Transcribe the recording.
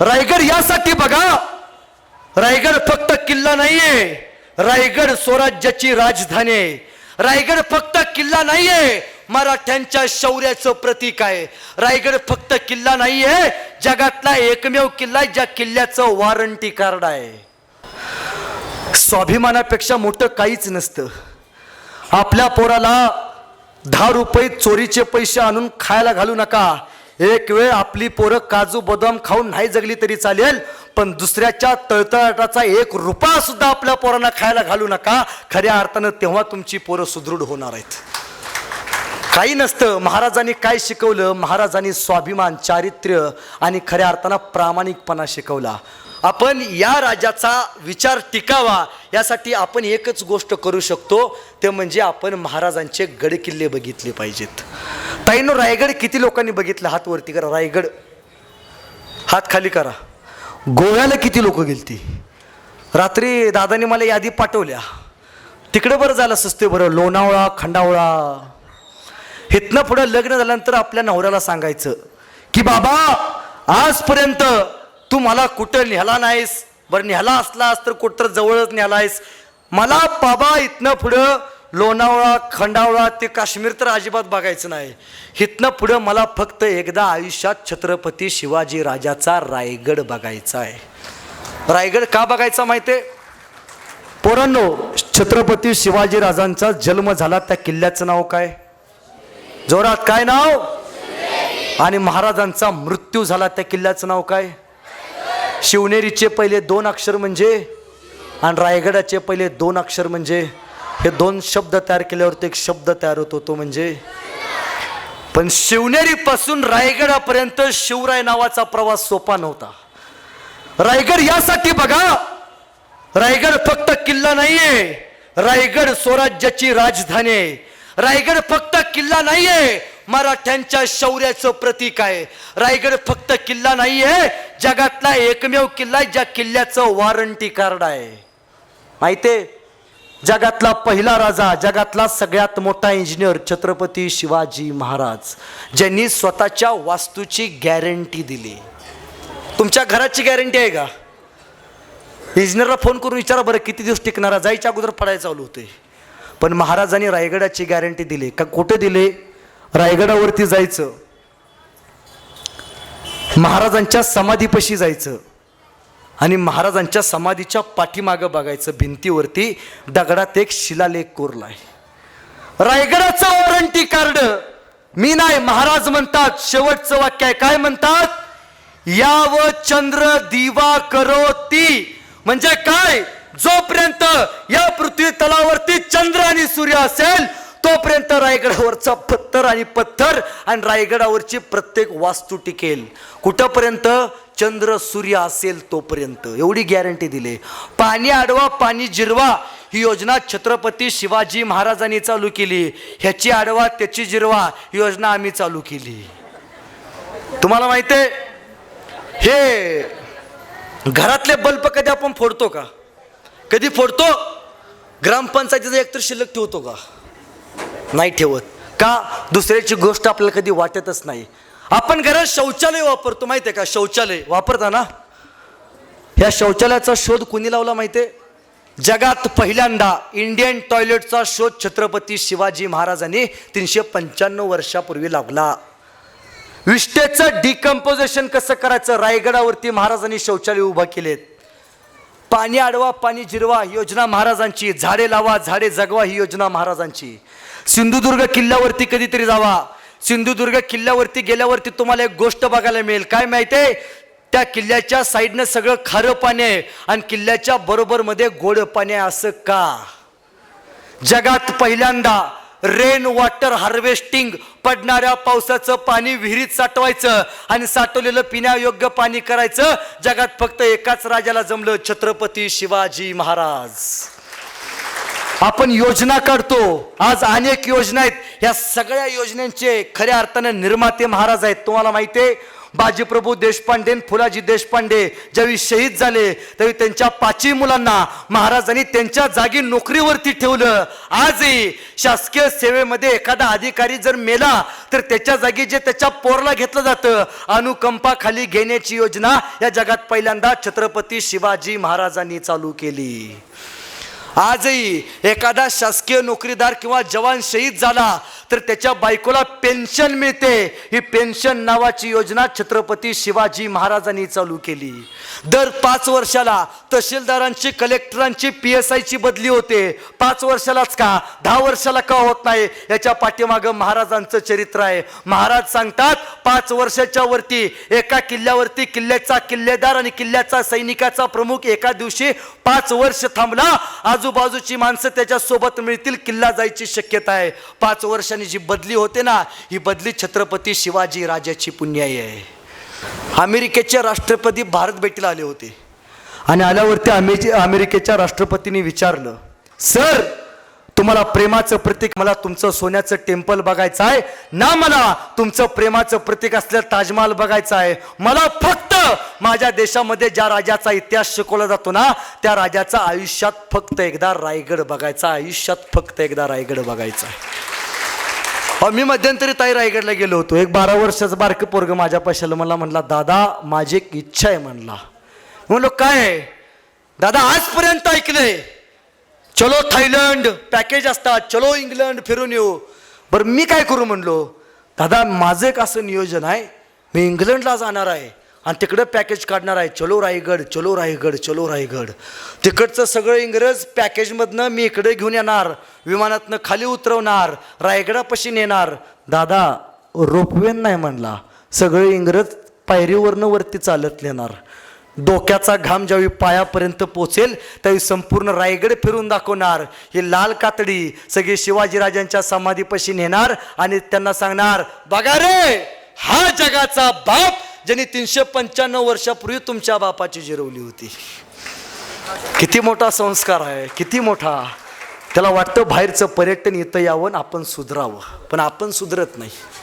रायगड यासाठी बघा. रायगड फक्त किल्ला नाहीये. रायगड स्वराज्याची राजधानी आहे. रायगड फक्त किल्ला नाहीये. मराठ्यांच्या शौर्याचं प्रतीक आहे. रायगड फक्त किल्ला नाहीये. जगातला एकमेव किल्ला आहे, ज्या किल्ल्याचं वॉरंटी कार्ड आहे. स्वाभिमानापेक्षा मोठं काहीच नसतं. आपल्या पोराला दहा रुपये चोरीचे पैसे आणून खायला घालू नका. एक वेळ आपली पोरं काजू बदाम खाऊन नाही जगली तरी चालेल पण दुसऱ्याच्या तळतळाटाचा एक रुपया सुद्धा आपल्या पोरांना खायला घालू नका. खऱ्या अर्थानं तेव्हा तुमची पोरं सुदृढ होणार आहेत. काही नसतं. महाराजांनी काय शिकवलं? महाराजांनी स्वाभिमान चारित्र्य आणि खऱ्या अर्थानं प्रामाणिकपणा शिकवला. आपण या राजाचा विचार टिकावा यासाठी आपण एकच गोष्ट करू शकतो ते म्हणजे आपण महाराजांचे गडकिल्ले बघितले पाहिजेत. ताईनो रायगड किती लोकांनी बघितलं? हात वरती करा रायगड. हात खाली करा. गोव्याला किती लोक गेलती? रात्री दादाने मला यादी पाठवल्या. तिकडं बरं झालं सस्ते बरं. लोणावळा खंडावळा. हिथनं पुढं लग्न झाल्यानंतर आपल्या नवऱ्याला सांगायचं की बाबा आजपर्यंत तू मला कुठं न्याला नाहीस? बरं न्याला असलास तर कुठं जवळच नेलायस मला बाबा इथनं पुढं लोणावळा खंडावळा ते काश्मीर तर अजिबात बघायचं नाही. इथनं पुढं मला फक्त एकदा आयुष्यात छत्रपती शिवाजी राजाचा रायगड बघायचा आहे. रायगड का बघायचा आहे पोरांनो छत्रपती शिवाजी राजांचा जन्म झाला त्या किल्ल्याचं नाव काय? जोरात काय नाव? आणि महाराजांचा मृत्यू झाला त्या किल्ल्याचं नाव काय? शिवनेरीचे पहिले दोन अक्षर म्हणजे आणि रायगडाचे पहिले दोन अक्षर म्हणजे हे दोन शब्द तयार केल्यावरती एक शब्द तयार होतो तो म्हणजे पण शिवनेरी पासून रायगडापर्यंत शिवराय नावाचा प्रवास सोपा नव्हता. रायगड यासाठी बघा रायगड फक्त किल्ला नाहीये रायगड स्वराज्याची राजधानी आहे. रायगड फक्त किल्ला नाहीये मराठ्यांच्या शौर्याचं प्रतीक आहे. रायगड फक्त किल्ला नाहीये जगातला एकमेव किल्ला आहे, ज्या किल्ल्याचं वॉरंटी कार्ड आहे. माहिती जगातला पहिला राजा जगातला सगळ्यात मोठा इंजिनियर छत्रपती शिवाजी महाराज ज्यांनी स्वतःच्या वास्तूची गॅरंटी दिली. तुमच्या घराची गॅरंटी आहे का? इंजिनियरला फोन करून विचारा बरं किती दिवस टिकणारा? जायच्या अगोदर पडायला चालू होते पण महाराजांनी रायगडाची गॅरंटी दिली. का कुठे दिले? रायगडावरती जायचं. महाराजांच्या समाधीपाशी जायचं. आणि महाराजांच्या समाधीच्या पाठीमागं बघायचं भिंतीवरती दगडात एक शिलालेख कोरलाय रायगडाचं वॉरंटी कार्ड. मी नाही महाराज म्हणतात शेवटचं वाक्य आहे. काय म्हणतात? याव चंद्र दिवा करो ती. म्हणजे काय? जोपर्यंत या पृथ्वी तलावरती चंद्र आणि सूर्य असेल तोपर्यंत रायगडावरचा पत्थर आणि पत्थर आणि रायगडावरची प्रत्येक वास्तू टिकेल. कुठंपर्यंत? चंद्र सूर्य असेल तोपर्यंत. एवढी गॅरंटी दिली. पाणी आडवा पाणी जिरवा ही योजना छत्रपती शिवाजी महाराजांनी चालू केली. ह्याची आडवा त्याची जिरवा ही योजना आम्ही चालू केली. तुम्हाला माहिती आहे? हे घरातले बल्ब कधी आपण फोडतो का? कधी फोडतो? ग्रामपंचायतीचा एकतर शिल्लक ठेवतो का? नाही ठेवत. का? दुसऱ्याची गोष्ट आपल्याला कधी वाटतच नाही. आपण घरात शौचालय वापरतो माहिती आहे का? शौचालय. वापरता ना? या शौचालयाचा शोध कुणी लावला माहिती आहे जगात पहिल्यांदा इंडियन टॉयलेटचा शोध छत्रपती शिवाजी महाराजांनी तीनशे पंच्याण्णव वर्षापूर्वी लावला. विष्टेचं डिकम्पोजेशन कसं करायचं? रायगडावरती महाराजांनी शौचालय उभा केलेत. पाणी अडवा पाणी जिरवा ही योजना महाराजांची. झाडे लावा झाडे जगवा ही योजना महाराजांची. सिंधुदुर्ग किल्ल्यावरती कधीतरी जावा. सिंधुदुर्ग किल्ल्यावरती गेल्यावरती तुम्हाला एक गोष्ट बघायला मिळेल. काय माहिती आहे? त्या किल्ल्याच्या साईडनं सगळं खारं पाणी आहे आणि किल्ल्याच्या बरोबर मध्ये गोड पाणी आहे असं का? जगात पहिल्यांदा रेन वॉटर हार्वेस्टिंग पडणाऱ्या पावसाचं पाणी विहिरीत साठवायचं आणि साठवलेलं पिण्यायोग्य पाणी करायचं. जगात फक्त एकाच राजाला जमलं छत्रपती शिवाजी महाराज. आपण योजना काढतो. आज अनेक योजना आहेत. या सगळ्या योजनांचे खऱ्या अर्थाने निर्माते महाराज आहेत. तुम्हाला माहिती आहे बाजीप्रभू देशपांडे फुलाजी देशपांडे ज्यावेळी शहीद झाले त्यावेळी त्यांच्या पाचही मुलांना महाराजांनी त्यांच्या जागी नोकरीवरती ठेवलं. आजही शासकीय सेवेमध्ये एखादा अधिकारी जर मेला तर त्याच्या जागी जे त्याच्या पोरला घेतलं जातं. अनुकंपाखाली घेण्याची योजना या जगात पहिल्यांदा छत्रपती शिवाजी महाराजांनी चालू केली. आजही एखादा शासकीय नोकरीदार किंवा जवान शहीद झाला तर त्याच्या बायकोला पेन्शन मिळते. ही पेन्शन नावाची योजना छत्रपती शिवाजी महाराजांनी चालू केली. दर पाच वर्षाला तहसीलदारांची कलेक्टरांची पी एस आयची बदली होते. पाच वर्षालाच का? दहा वर्षाला का होत नाही? याच्या पाठीमागं महाराजांचं चरित्र आहे. महाराज सांगतात पाच वर्षाच्या वरती एका किल्ल्यावरती किल्ल्याचा किल्लेदार आणि किल्ल्याचा सैनिकाचा प्रमुख एका दिवशी पाच वर्ष थांबला आजूबाजूची माणसं त्याच्यासोबत मिळतील किल्ला जायची शक्यता आहे. पाच वर्षांनी जी बदली होते ना ही बदली छत्रपती शिवाजी राजाची पुण्याई आहे. अमेरिकेचे राष्ट्रपती भारत भेटीला आले होते. आणि आल्यावरती अमेरिके अमेरिकेच्या राष्ट्रपतींनी विचारलं सर तुम्हाला प्रेमाचं प्रतीक मला तुमचं सोन्याचं टेम्पल बघायचं आहे. ना मला तुमचं प्रेमाचं प्रतीक असलेलं ताजमहाल बघायचं आहे. मला फक्त माझ्या देशामध्ये ज्या राजाचा इतिहास शिकवला जातो ना त्या राजाचा आयुष्यात फक्त एकदा रायगड बघायचा आयुष्यात फक्त एकदा रायगड बघायचा आहे. अहो, मी मध्यंतरी ताई रायगडला गेलो होतो. एक बारा वर्षाचं बारकं पोरग माझ्या पैशाला मला म्हणला दादा माझी एक इच्छा आहे म्हणला. म्हणलो काय आहे? दादा आजपर्यंत ऐकलंय. चलो थायलंड पॅकेज असतात चलो इंग्लंड फिरून येऊ. बरं मी काय करू म्हणलो? दादा माझं एक असं नियोजन आहे मी इंग्लंडला जाणार आहे आणि तिकडं पॅकेज काढणार आहे. चलो रायगड चलो रायगड चलो रायगड. तिकडचं सगळं इंग्रज पॅकेजमधनं मी इकडे घेऊन येणार विमानातनं खाली उतरवणार रायगडापाशी नेणार. दादा रोपवेन नाही म्हणला. सगळे इंग्रज पायरीवरनं वरती चालत नेणार. डोक्याचा घाम ज्यावेळी पायापर्यंत पोचेल त्यावेळी संपूर्ण रायगड फिरून दाखवणार. ही लाल कातडी सगळी शिवाजीराजांच्या समाधीपाशी नेणार आणि त्यांना सांगणार बघा रे हा जगाचा बाप ज्यांनी तीनशे पंच्याण्णव वर्षापूर्वी तुमच्या बापाची जिरवली होती. किती मोठा संस्कार आहे किती मोठा. त्याला वाटतं बाहेरचं पर्यटन इथं यावं आणि आपण सुधरावं. पण आपण सुधरत नाही.